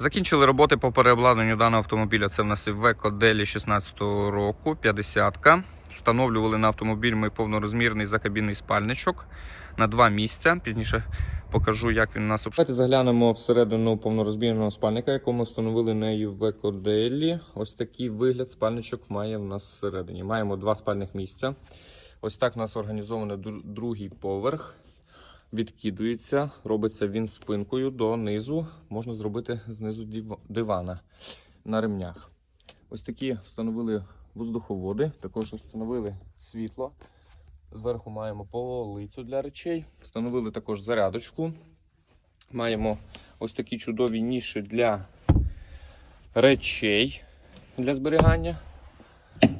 Закінчили роботи по переобладнанню даного автомобіля. Це в нас Iveco Delhi 16 року, 50-ка. Встановлювали на автомобіль ми повнорозмірний закабінний спальничок на два місця. Пізніше покажу, як він у нас Давайте заглянемо всередину повнорозмірного спальника, якого ми встановили на Iveco Delhi. Ось такий вигляд спальничок має в нас всередині. Маємо два спальних місця. Ось так у нас організований дру- другий поверх відкидується, робиться він спинкою донизу. Можна зробити знизу дивана на ремнях. Ось такі встановили воздуховоди, також встановили світло. Зверху маємо полицю для речей. Встановили також зарядочку. Маємо ось такі чудові ніші для речей для зберігання.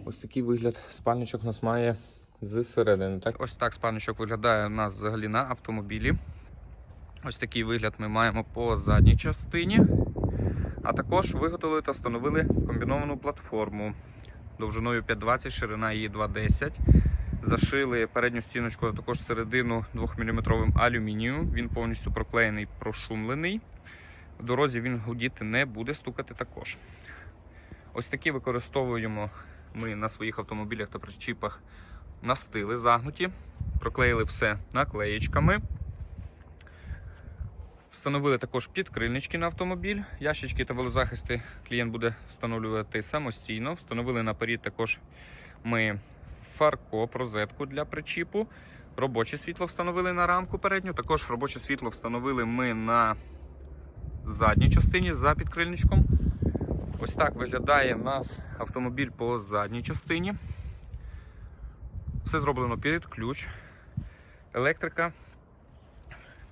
Ось такий вигляд спальничок у нас має зсередини. Так? Ось так спальничок виглядає у нас взагалі на автомобілі. Ось такий вигляд ми маємо по задній частині. А також виготовили та встановили комбіновану платформу довжиною 5,20, ширина її 2,10. Зашили передню стіночку, а також середину 2-мм алюмінієм. Він повністю проклеєний, прошумлений. В дорозі він гудіти не буде, стукати також. Ось такі використовуємо ми на своїх автомобілях та причіпах настили загнуті, проклеїли все наклеєчками. Встановили також підкрильнички на автомобіль. Ящички та велозахисти клієнт буде встановлювати самостійно. Встановили наперед також ми фаркоп, розетку для причіпу. Робоче світло встановили на рамку передню. Також робоче світло встановили ми на задній частині за підкрильничком. Ось так виглядає у нас автомобіль по задній частині. Все зроблено під ключ. Електрика.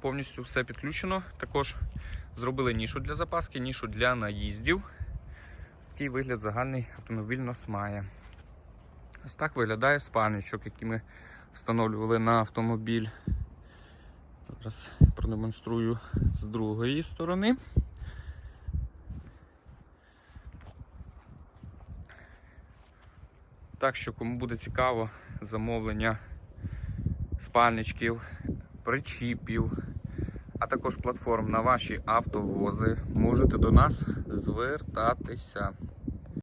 Повністю все підключено. Також зробили нішу для запаски, нішу для наїздів. Такий вигляд загальний автомобіль нас має. Ось так виглядає спальничок, який ми встановлювали на автомобіль. Зараз продемонструю з другої сторони. Так що, кому буде цікаво замовлення спальничків, причіпів, а також платформ на ваші автовози, можете до нас звертатися.